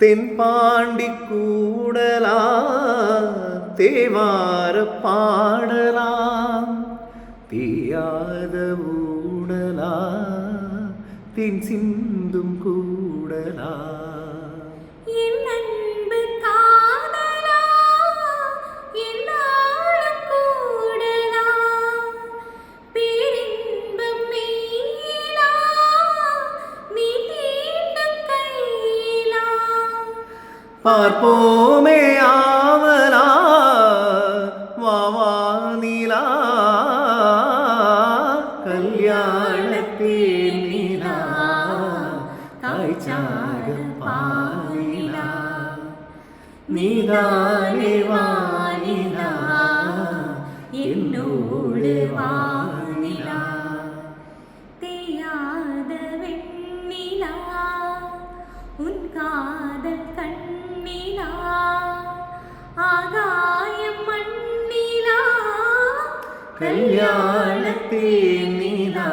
தென்பாண்டி கூடலா தேவார பாடலா தீயாத ஊடலா தின் சிந்தும் கூடலா பார்ப்போமே ஆவலா வாவா நிலா கல்யாணத்தில் நிலா தாய்ச்சாரும் பாலிலா நீதானே வானிலா എന്നോട് വാനില തെയ്യാതെ വെണ്ണിലാ കല്യാണത്തെ നീതാ